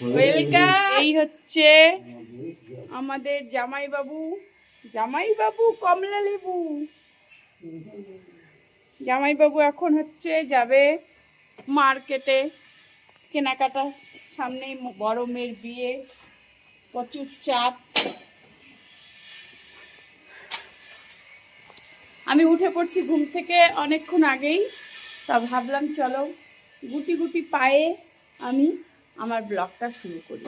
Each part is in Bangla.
ওয়েলকাম এই হচ্ছে আমাদের জামাই বাবু জামাই বাবু কমলা লেবু। জামাই বাবু এখন হচ্ছে যাবে মার্কেটে। কেনাকাটা সামনেই বড় মেয়ের বিয়ে, প্রচুর চাপ। আমি উঠে পড়ছি ঘুম থেকে অনেকক্ষণ আগেই, তা ভাবলাম চলো গুটি গুটি পায়ে আমি আমার ব্লগটা শুরু করি।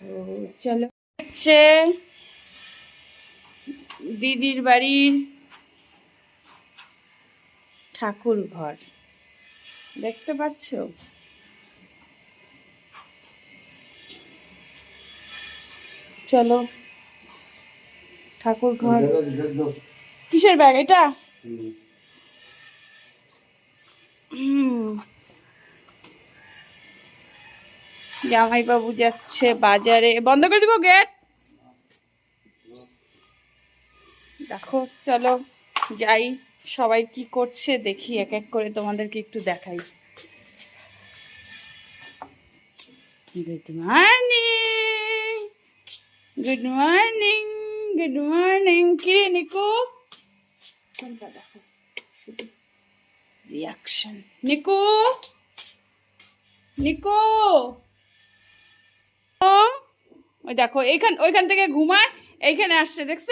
তো চলো। হচ্ছে দিদির বাড়ির ঠাকুর ঘর। দেখতে পাচ্ছ? চলো। ঠাকুর ঘর। কিসের ব্যাগ? এটা? হুম। জামাইবাবু যাচ্ছে বাজারে। বন্ধ করে দিব গেট দেখো, চলো যাই। সবাই কি করছে দেখি, এক এক করে তোমাদেরকে একটু দেখাই। Good morning good morning good morning কিরে নিকো? দেখো? Reaction Niko? নিকো? ওই দেখো, এইখান, ওইখান থেকে ঘুমায়, এইখানে আসছে, দেখছ?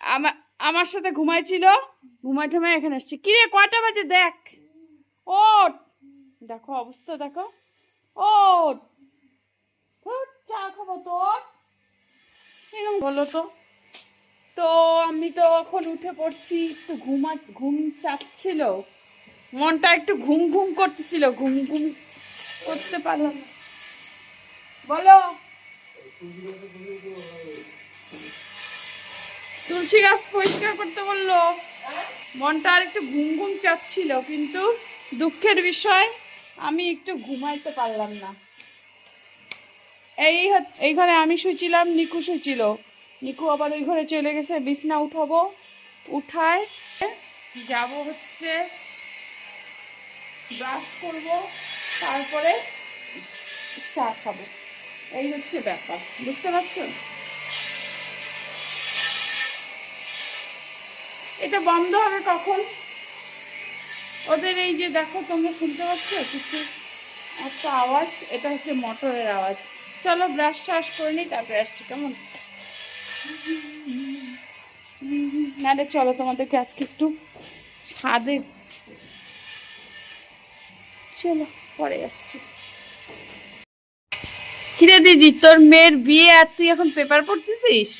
আমার আমার সাথে ঘুমাইছিল ঘুমাই টুমাই এখানে আসছে। কিরে, কয়টা বাজে? দেখ। ওট দেখো অবস্থা, দেখো। ওট চা খাব, তোর? এরকম বলো তো। তো আমি তো এখন উঠে পড়ছি, একটু ঘুমা, ঘুম চাচ্ছিল মনটা একটু ঘুম ঘুম করতেছিল, ঘুম ঘুম করতে পারলাম বলো। তুলসী গাছ পরিষ্কার করতে বলল। মনটা আর একটু ঘুম ঘুম চাচ্ছিল, কিন্তু দুঃখের বিষয়, আমি একটু ঘুমাইতে পারলাম না। এই এই ঘরে আমি শুয়েছিলাম নিকু শুয়েছিল নিকু আবার ওই ঘরে চলে গেছে, বিছনা উঠাবো। উঠায় যাব হচ্ছে, ব্রাশ করব, তারপরে চা খাব। এই হচ্ছে ব্যাপার, বুঝতে পারছ? এটা বন্ধ হবে কখন? ওদের এই যে দেখো, তোমরা শুনতে পাচ্ছ? কিছু একটা আওয়াজ, এটা হচ্ছে মোটরের আওয়াজ। চলো ব্রাশ ট্রাশ করে নিই, তারপরে আসছি, কেমন? নালে চলো তোমাদেরকে আজকে একটু ছাদে চলো, পরে আসছি। কিরে দিদি, তোর মেয়ের বিয়ে আর তুই এখন পেপার পড়তেছিস?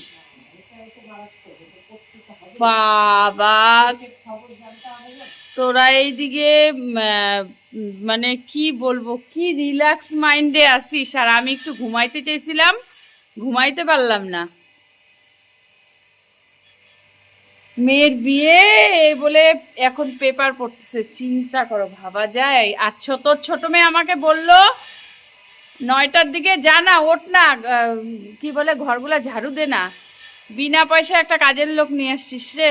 বাবা, তোরা এইদিকে মানে কি বলব, কি রিল্যাক্স মাইন্ডে আসিস আর আমি একটু ঘুমাইতে চাইছিলাম, ঘুমাইতে পারলাম না। মেয়ের বিয়ে বলে এখন পেপার পড়তেছে। চিন্তা করো, ভাবা যায়। আর ছোট ছোট মেয়ে আমাকে বলল নয়টার দিকে যা না, ওঠ না কি বলে ঘরগুলা ঝাড়ু দে না। বিনা পয়সা একটা কাজের লোক নিয়ে আসছিস রে।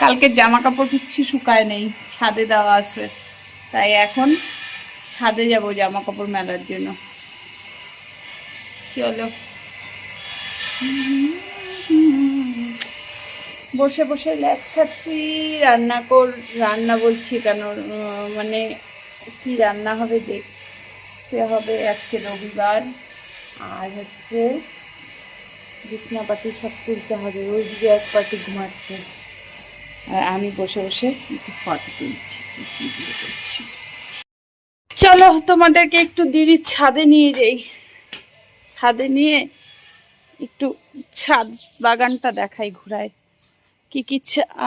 কালকে জামা কাপড় কিচ্ছু শুকায় নেই, ছাদে দেওয়া আছে। তাই এখন ছাদে যাব জামা কাপড় মেলার জন্য। চলো। বসে বসে ল্যাপ খাচ্ছি রান্না কর, রান্না বলছি কেন মানে কি রান্না হবে দেখতে হবে আজকে রবিবার। আর হচ্ছে বিছনাপাতি সব তুলতে হবে, ওই দিকে এক পাটি ঘুমাচ্ছে। আর আমি বসে বসে একটু ফটো তুলছি চলো তোমাদেরকে একটু দিদির ছাদে নিয়ে যাই। ছাদে নিয়ে একটু ছাদ বাগানটা দেখাই ঘুরায়। কি কি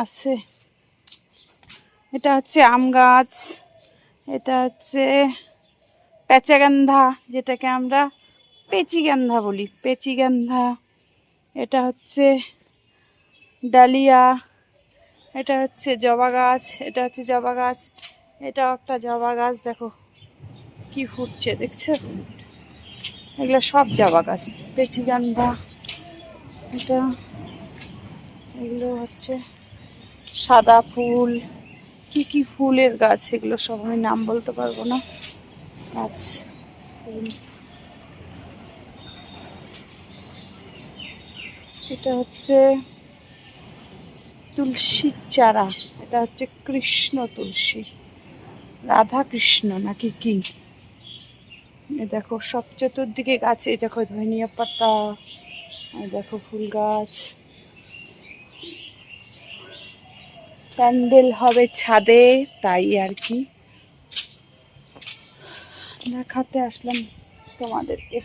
আছে? এটা হচ্ছে আম গাছ, এটা হচ্ছে পেঁচাগান্ধা, যেটাকে আমরা পেচিগান্ধা বলি। পেচিগান্ধা, এটা হচ্ছে ডালিয়া, এটা হচ্ছে জবা গাছ, এটা হচ্ছে জবা গাছ, এটাও একটা জবা গাছ, দেখো কি ফুটছে, দেখছ? এগুলো সব জবা গাছ, পেচিগান্ধা, এটা এগুলো হচ্ছে সাদা ফুল। কি কি ফুলের গাছ এগুলো সব আমি নাম বলতে পারব না। গাছ। এটা হচ্ছে তুলসীর চারা, এটা হচ্ছে কৃষ্ণ তুলসী। রাধা কৃষ্ণ নাকি কি? দেখো সব চতুর্দিকে গাছ দেখো ধনিয়া পাতা দেখো ফুল গাছ। প্যান্ডেল হবে ছাদে, তাই আর কি। দেখাতে আসলাম তোমাদেরকে।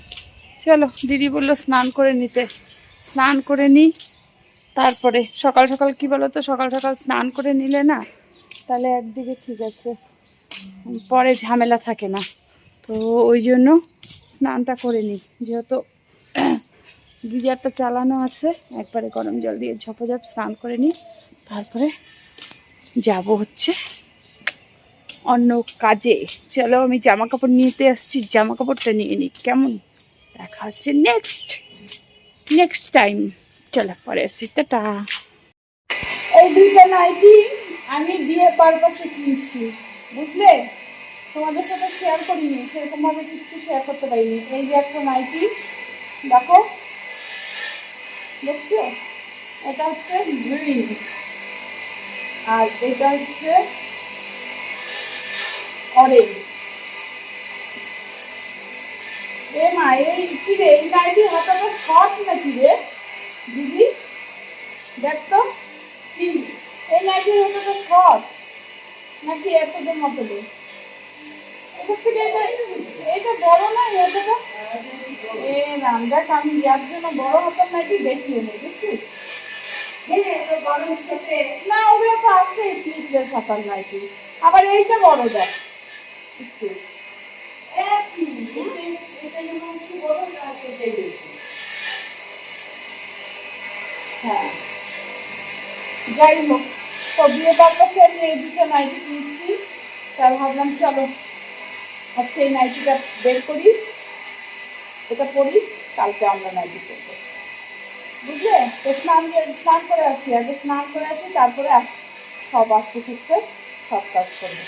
চলো, দিদি বলল স্নান করে নিতে। স্নান করে নিই তারপরে সকাল সকাল কি বলো তো, সকাল সকাল স্নান করে নিলে না, তাহলে একদিকে ঠিক আছে। পরে ঝামেলা থাকে না। তো ওই জন্য স্নানটা করে নিই যেহেতু গিজারটা চালানো আছে, একবারে গরম জল দিয়ে ঝপঝপ স্নান করে নিই তারপরে যাব হচ্ছে। অন্য কাজে। চলো আমি জামা কাপড় নিতে আসছি জামা কাপড়টা নিয়ে নিই। কেমন? দেখা হচ্ছে নেক্সট নেক্সট টাইম চলো পরে আসছি টাটা। এই দুইটা নাইটি আমি বিয়ে পারপাসে কিনছি। বুঝলে? তোমাদের সাথে শেয়ার করিনি সেরকমভাবে কিছু শেয়ার করতে পারিনি। এই যে একটা নাইটি দেখো। দেখছ? এটা হচ্ছে আর এটা হচ্ছে অরেঞ্জ এ মা এই কি রে, এই নাইটি হাতাটা শর্ট নাকি রে? দিদি, দেখ তো, কি? এই নাইটির হাতাটা শর্ট নাকি এতদের মতো রে থেকে এটা এটা বড় না এই এ রাম, দেখ আমি যার জন্য বড় হাতার নাইটি দেখিয়ে নেই বুঝছিস? না, ওগুলো তো আছে নাইটি আবার এইটা বড় একটু। হ্যাঁ। যাই হোক, তো বিয়ে পারপাসে আমি এই দুটো নাইটি কিনছি তাই ভাবলাম, চলো, আজকে এই নাইটিটা বের করি। এটা পরি কালকে আমরা নাইটি করব। বুঝলে? তো স্নান স্নান করে আসি আগে স্নান করে আসি তারপরে সব আস্তে আস্তে সব কাজ করব।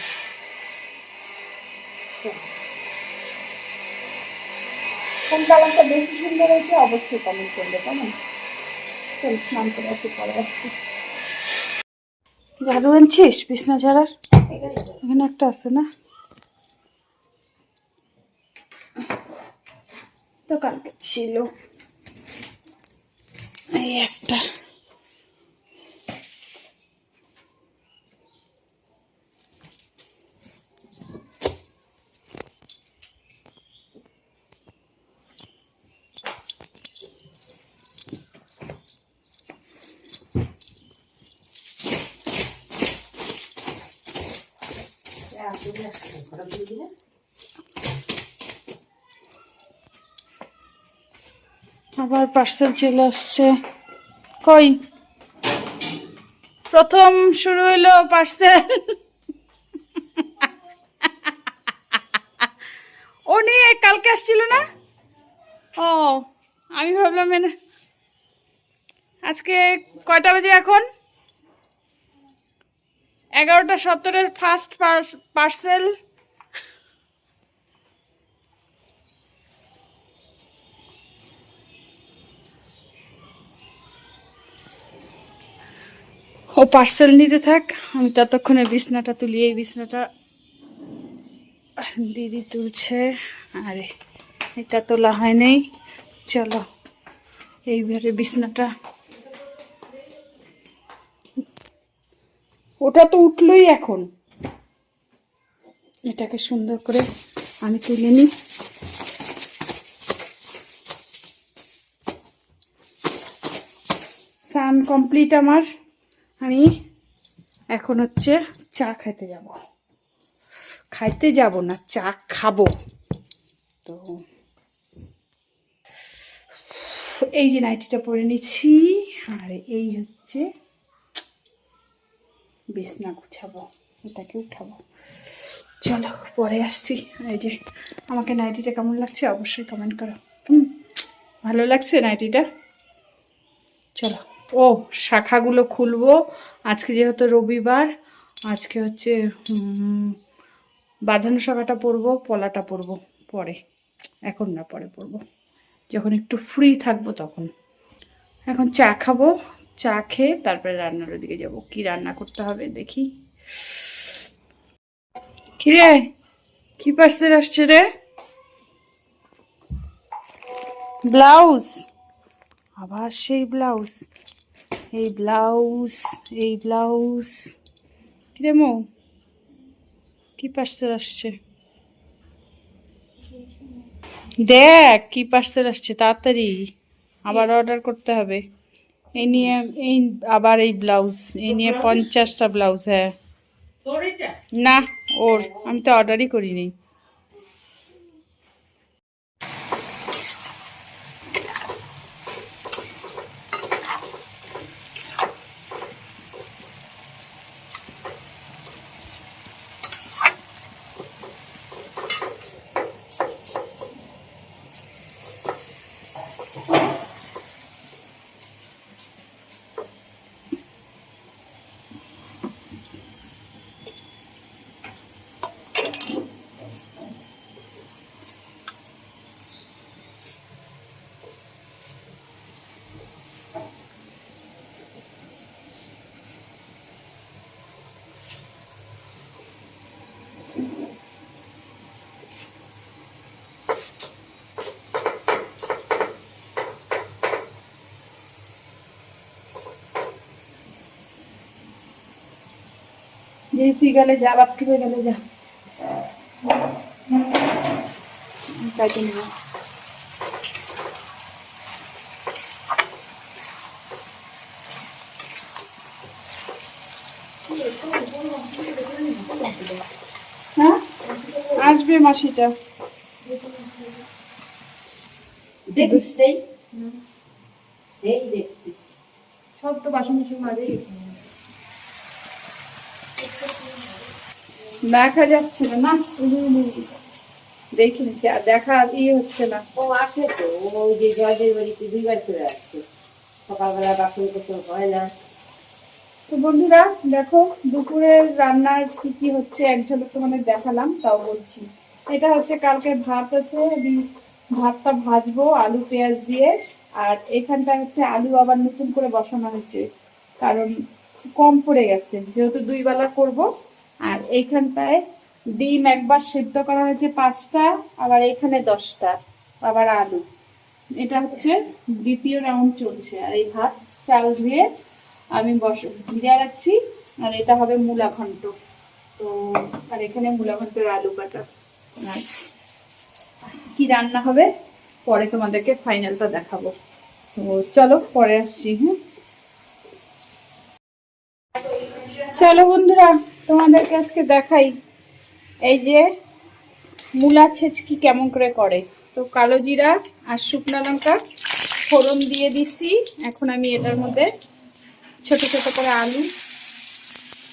কোন কালারটা বেশি সুন্দর হয়েছে অবশ্যই কমেন্ট করবে কেমন? চল স্নান করে আসি পরে আসছি। ঝাড়ু আনছিস? বিছনা ঝাড়ার? এখানে একটা আছে না? তো কালকে ছিল। একটা। আবার পার্সেল চলে আসছে। কই? প্রথম শুরু হইল পার্সেল ও নিয়ে কালকে আসছিল না? ও, আমি ভাবলাম এনে আজকে কয়টা বাজে এখন? এগারোটা সত্তরের ফার্স্ট পার্সেল ও পার্সেল নিতে থাক। আমি ততক্ষণে বিছনাটা তুলি। এই বিছনাটা দিদি তুলছে। আরে, এটা তোলা হয় নাই। চলো, এইবারে বিছনাটা। ওটা তো উঠলোই এখন। এটাকে সুন্দর করে আমি তুলে নিই। স্নান কমপ্লিট আমার। আমি এখন হচ্ছে চা খাইতে যাব। খাইতে যাব না, চা খাব। তো এই যে নাইটিটা পরে নিচ্ছি, আর এই হচ্ছে বিছনা গুছাবো, এটাকে উঠাবো। চলো, পরে আসছি। এই যে আমাকে নাইটিটা কেমন লাগছে অবশ্যই কমেন্ট করো। হুম, ভালো লাগছে নাইটিটা? চলো। ও, শাখাগুলো খুলবো। আজকে যেহেতু রবিবার, আজকে হচ্ছে বাঁধানো শাখাটা পরবো, পলাটা পরবো, পরে। এখন না, পরে পরবো। যখন একটু ফ্রি থাকব তখন। এখন চা খাব, চা খেয়ে তারপরে রান্নার দিকে যাব। কি রান্না করতে হবে দেখি। কিরে, কি পার্সেল আসছে রে? ব্লাউজ। আবার সেই ব্লাউজ। এই ব্লাউজ এই ব্লাউজ। কিরে মো? কি পার্সেল আসছে? দেখ কি পার্সেল আসছে তাড়াতাড়ি। আবার অর্ডার করতে হবে। এই নিয়ে এই আবার এই ব্লাউজ এই নিয়ে পঞ্চাশটা ব্লাউজ হ্যাঁ। না ওর। আমি তো অর্ডারই করিনি। যে তুই গেলে যা থেকে গেলে যা। নিব। হ্যাঁ? আসবে মাসিটা। দেখিস এই দেখছিস সব তো বাসন কুসন মাঝে গেছে দেখা যাচ্ছে না? না দেখি নিচ্ছি আর দেখা ইয়ে হচ্ছে না। ও আসে তো ওই যে জয়দের বাড়িতে দুইবার করে আসছে। সকালবেলা বাসন কুসন হয় না। তো বন্ধুরা দেখো দুপুরের রান্নার কি কি হচ্ছে এক ঝলক তোমাদের দেখালাম তাও বলছি। এটা হচ্ছে কালকে ভাত আছে ভাতটা ভাজবো আলু পেঁয়াজ দিয়ে আর এখানটা হচ্ছে আলু আবার নতুন করে বসানো হয়েছে কারণ কম পড়ে গেছে। যেহেতু দুই বেলা করব আর এইখানটায় ডিম একবার সেদ্ধ করা হয়েছে পাঁচটা, আবার এখানে দশটা, আবার আলু। এটা হচ্ছে দ্বিতীয় রাউন্ড চলছে। আর এই ভাত, চাল ধুয়ে আমি বস ভিজা রাখছি। আর এটা হবে মূলা ঘন্ট। তো, আর এখানে মূলা ঘন্টের আলু আর কি রান্না হবে? পরে তোমাদেরকে ফাইনালটা দেখাবো। তো চলো, পরে আসছি হ্যাঁ? চলো বন্ধুরা। তোমাদেরকে আজকে দেখাই। এই যে মূলা ছেচকি কেমন করে করে। তো কালো জিরা আর শুকনো লঙ্কা ফোড়ন দিয়ে দিছি। এখন আমি এটার মধ্যে ছোট ছোট করে আলু,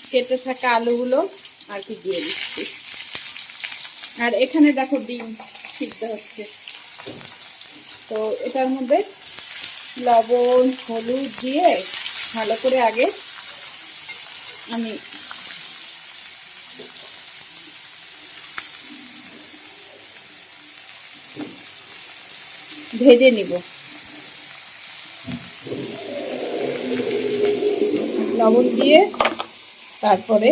কেটে থাকা আলুগুলো আর কি দিয়ে দিচ্ছি। আর এখানে দেখো ডিম সিদ্ধ হচ্ছে। তো এটার মধ্যে লবণ, হলুদ দিয়ে ভালো করে আগে আমি ভেজে নিব। লবণ দিয়ে তারপরে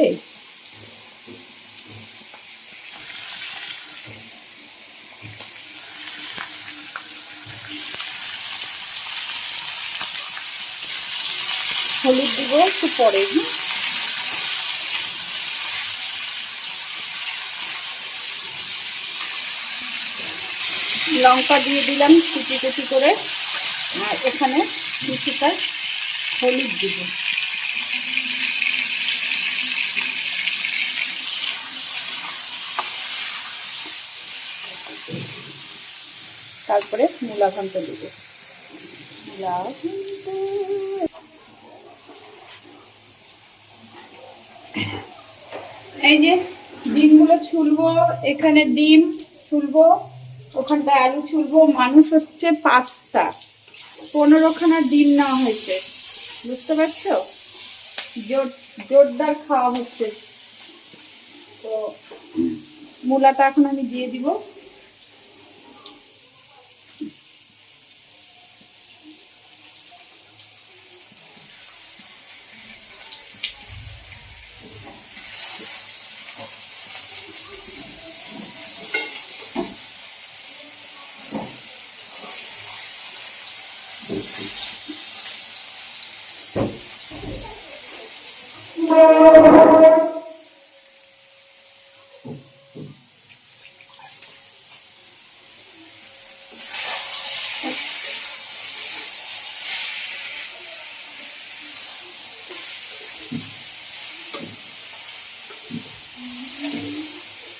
হলুদ দিব একটু পরে লঙ্কা দিয়ে দিলাম কুচি কুচি করে। আর এখানে কিছুটা হলুদ দিব। তারপরে মূলা ঘন্ট দিব। মূলা এই যে ডিমগুলো ছুলবো, এখানে ডিম ছুলবো। ওখানটায় আলু ছুলবো, মানুষ হচ্ছে পাঁচটা। পনেরোখানা ডিম নেওয়া হয়েছে। বুঝতে পারছ? জোর জোরদার খাওয়া হচ্ছে। তো মূলাটা এখন আমি দিয়ে দিব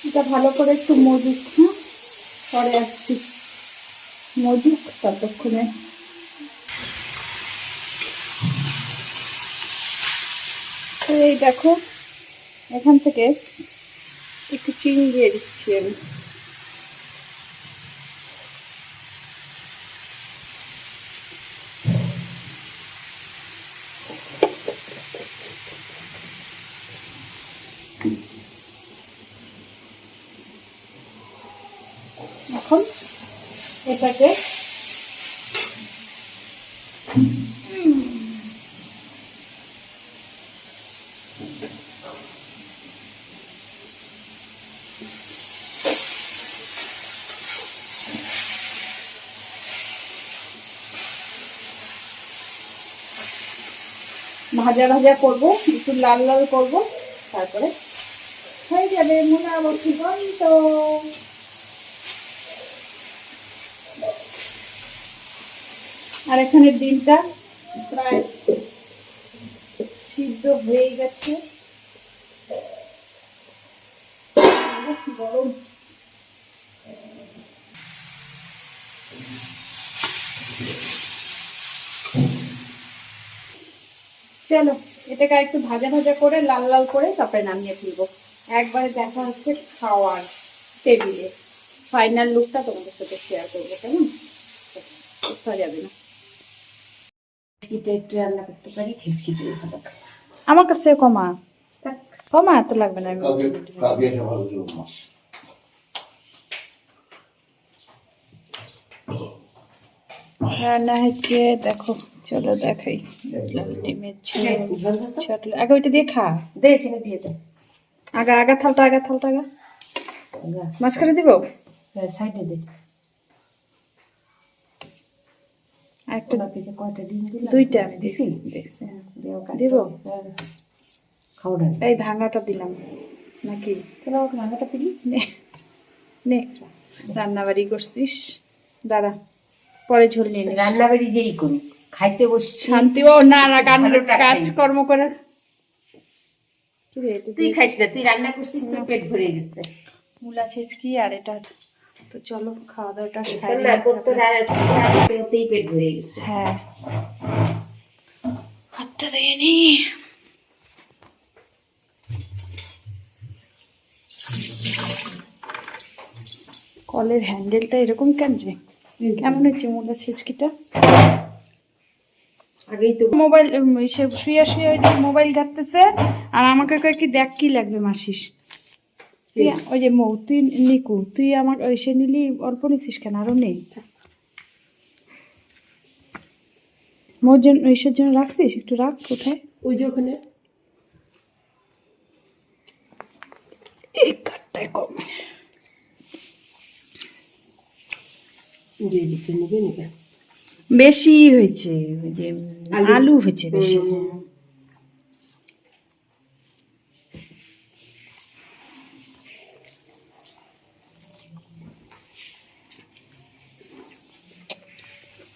এটা ভালো করে একটু মজুক হ্যাঁ? পরে আসছি। মজুক ততক্ষণে। এই দেখো, এখান থেকে একটু চিনি দিয়ে দিচ্ছি আমি এখন এটাকে ভাজা ভাজা করব, একটু লাল লাল করব, তারপরে হয়ে যাবে মোটামুটি বন্ধ আর এখানে ডিমটা প্রায় সিদ্ধ হয়ে গেছে। গরম। চলো এটাকে একটু ভাজা ভাজা করে লাল লাল করে তারপরে নামিয়ে ফেলব। একবারে দেখা হচ্ছে খাওয়ার টেবিলে ফাইনাল লুকটা তোমাদের সাথে শেয়ার করব কেমন? কোথাও যাবে না। একটু রান্না করতে পারি ভালো আমার কাছে কমা। কমা এত লাগবে না রান্না হচ্ছে দেখো। চলো দেখাই। লাল ডিমের ঝোল ঝোল ভাত ছোট আগে ওইটা দিয়ে খা। দে এখানে দিয়ে দে। আগা আগা থালটা আগা থালটা আগা। মাঝখানে দিব? সাইডে দে। একটা বাকি যে কয়টা ডিম দিলাম? দুইটা আমি দিছি? দিব? হ্যাঁ। এই ভাঙাটা দিলাম। নাকি? কেন দিলি নে। নে রান্না বাড়ি করছিস। দাঁড়া পরে ঝোল নিয়ে রান্নাবাড়ি রান্না যেই করি। খাইতে বসছি। শান্তি ও না না কাজকর্ম করে। তুই খাইস না তুই রান্না করছিস তোর পেট ভরে গেছে। মূলা ছেচকি আর এটা। তো চলো খাওয়া দাওয়াটা রান্নাতেই পেট ভরে গেছে। হ্যাঁ। হাতটা দিয়ে নি। কলের হ্যান্ডেলটা এরকম কেন যে? কেমন হচ্ছে মূলা ছেচকিটা? আগেই তো মোবাইল সে শুয়ে শুয়ে ওই যে মোবাইল ঘাটতেছে আর আমাকে কি দেখ কি লাগবে মাসিস? তুই ওই যে মৌ তুই নিকু তুই আমার ওই সে নিলি অল্প নিছিস কেন? আরও নেই। মোর জন্য ঐশের জন্য রাখছিস? একটু রাখ কোথায়? ওই যে ওখানে। এই কাঠটায় কম। দিতে নেবে নেবে। বেশি হয়েছে যে আলু। হয়েছে বেশি।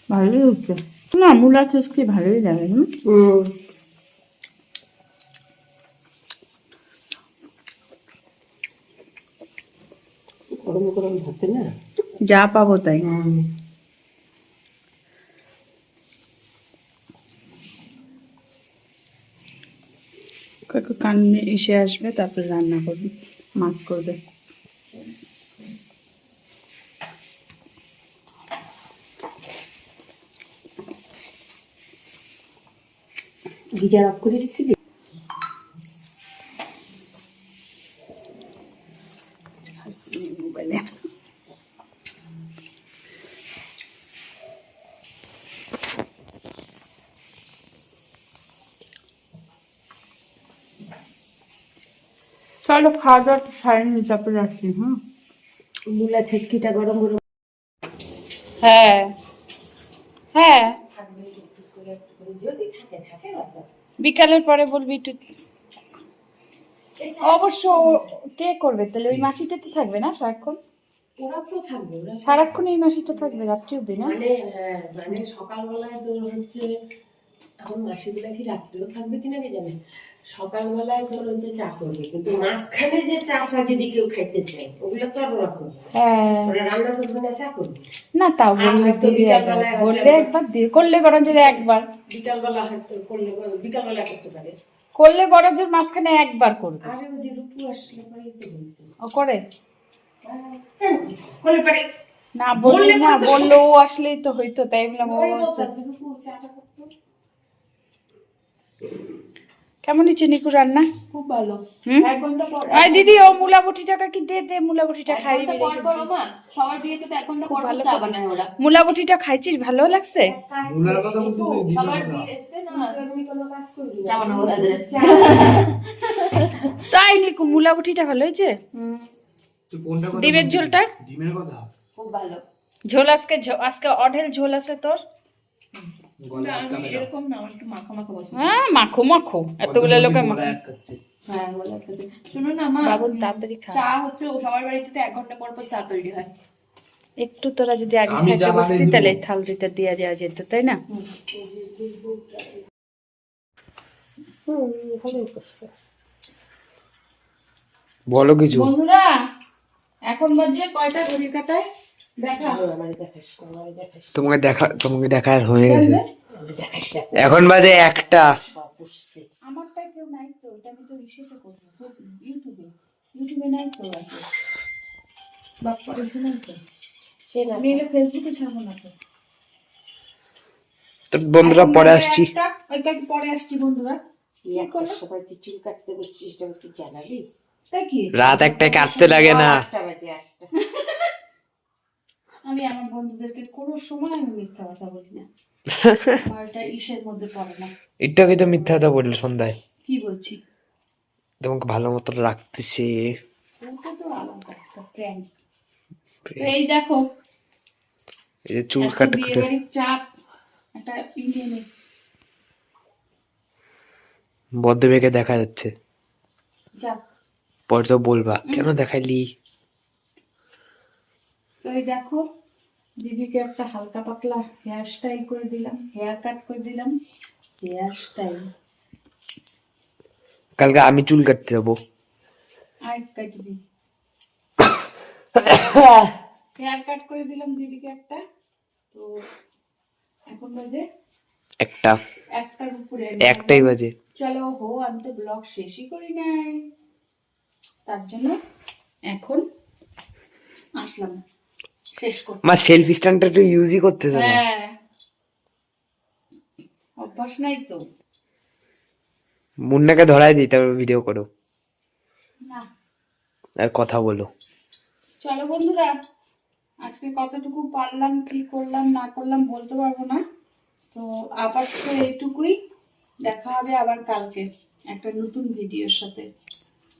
ভালোই হচ্ছে না মূলা ছেচকি ভালোই লাগে হুম? হুম। গরম গরম ভাতে না? যা পাবো তাই। কাকু এসে আসবে তারপরে রান্না করবে মাছ করবে। গিজার অফ করে দিচ্ছিলি মোবাইলে চলো খাওয়া দাওয়া সারেনি তারপরে আসি হুম মূলা ছেটকিটা গরম গরম। হ্যাঁ। হ্যাঁ। বিকালের পরে বলবি একটু। অবশ্য কে করবে? তাহলে ওই মাসিটা তো থাকবে না সারাক্ষণ? সারাক্ষণ এই মাসিটা থাকবে রাত্রি অব্দি না? মানে হ্যাঁ মানে সকালবেলায় তোর হচ্ছে এখন মাসিগুলা কি রাত্রেও থাকবে কিনা কে জানে? সকালবেলায় তোর হচ্ছে চা করবে কিন্তু মাঝখানে যে চা টা যদি কেউ খাইতে চায় ওগুলো তো আর ওরা করবে। হ্যাঁ। ওরা রান্না করবে না চা করবে না। তাও বললে হয়তো বললে একবার দিয়ে করলে বরং যদি একবার। বিকালবেলা হয়তো করলে বিকালবেলা করতে পারে। করলে বরং যে মাঝখানে একবার করবে। আরে ও যে রূপু আসলে পরে ও করে? হ্যাঁ, করলে পারে। না বললে না পরে বললে ও আসলেই তো হইতো তাই বললাম ও ওই রূপু চাটা করতো। কেমন হচ্ছে নিকু রান্না? খুব ভালো। দিদি ও মুলা বটিটাকে কি দে দে মুলা বটিটা খাই সবার বিয়েতে তো পর ভালো চা করছিস। বানায় ওরা। মুলা বটিটা খাইছিস? ভালো লাগছে? মুলার কথা বলছিস সবার বিয়েতে না। আমি কোনো কাজ করবি না? চা বানাবো তাদের তাই নিকু মুলা বটিটা ভালো হয়েছে? ডিমের ঝোলটা? ডিমের কথা? খুব ভালো। ঝোল আজকে ঝো- আজকে অঢেল ঝোল আছে তোর। মাখা মাখা পছন্দ হ্যাঁ মাখো মাখো। এতগুলো কত লোকের বড় মাখো। এক কাচ্ছে। হ্যাঁ বলে কাছে শুনো না মা তাড়াতাড়ি খা। চা হচ্ছে সবার বাড়িতে তো এক ঘণ্টা পর পর চা তৈরি হয়। একটু তোরা যদি আগে খাইতে বসতি তাহলে থাল দুইটা দিয়ে যাওয়া যেত তাই না? বলো কিছু। বন্ধুরা এখন বাজে কয়টা ঘড়ি কাটায়? দেখা। তোমাকে দেখা তোমাকে দেখার হয়ে গেছে। এখন বাজে একটা। সব আমারটা কেউ নাই তো এটা আমি তো ইসেতে করব ইউটিউবে। ইউটিউবে নাই তো বাপ্পা এসে নাই তো। আমি এলে ফেসবুকে ছাড়বো না তো। তো বন্ধুরা পরে আসছি। একটা, পরে আসছি বন্ধুরা। একটা সবাই তুই চুল কাটতে বসছিস জানাবি? রাত একটায় কাটতে লাগে না। আমি আমার বন্ধুদেরকে কোনো সময় আমি মিথ্যা কথা বলি না। আমার এটা ইসের মধ্যে পড়ে না। আগে তো মিথ্যা কথা বললে সন্ধ্যায়। কি বলছি? তোমাকে ভালো মতো রাখতেছে। ওটা তো আলাদা একটা প্র্যাঙ্ক এই দেখো এই যে চুল কাটা কাটা চাপ একটা ইন্ডিয়ানে বদ্ধবেগে দেখা যাচ্ছে। যা। পরে তো বলবা কেন দেখাইলি? তো এই দেখো দিদিকে একটা হালকা পাতলা হেয়ার স্টাইল করে দিলাম হেয়ার কাট করে দিলাম হেয়ার স্টাইল কালকে আমি চুল কাটতে যাব। আর কাটি দিই। হেয়ার কাট করে দিলাম দিদিকে একটা। তো এখন বাজে একটা। একটার উপরে। একটাই বাজে। চলো হো আমি তো ব্লগ শেষই করি নাই। তার জন্য এখন আসলাম। শেষ করতে মা সেলফি স্ট্যান্ডটা একটু ইউজই করতেছে না হ্যাঁ। অভ্যাস নাই তো। মুন্নাকে ধরাই দিই তারপর ভিডিও করো। না। আর কথা বলো। চলো বন্ধুরা আজকে কতটুকু পারলাম কি করলাম না করলাম বলতে পারব না। তো আবার তো এইটুকুই। দেখা হবে আবার কালকে একটা নতুন ভিডিওর সাথে।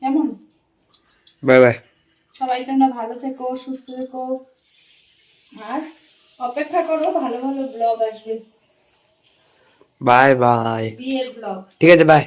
কেমন? বাই বাই সবাই তোমরা ভালো থেকো সুস্থ থেকো। আর অপেক্ষা করো ভালো ভালো ব্লগ আসবে। বাই বাই বিয়ের ব্লগ ঠিক আছে বাই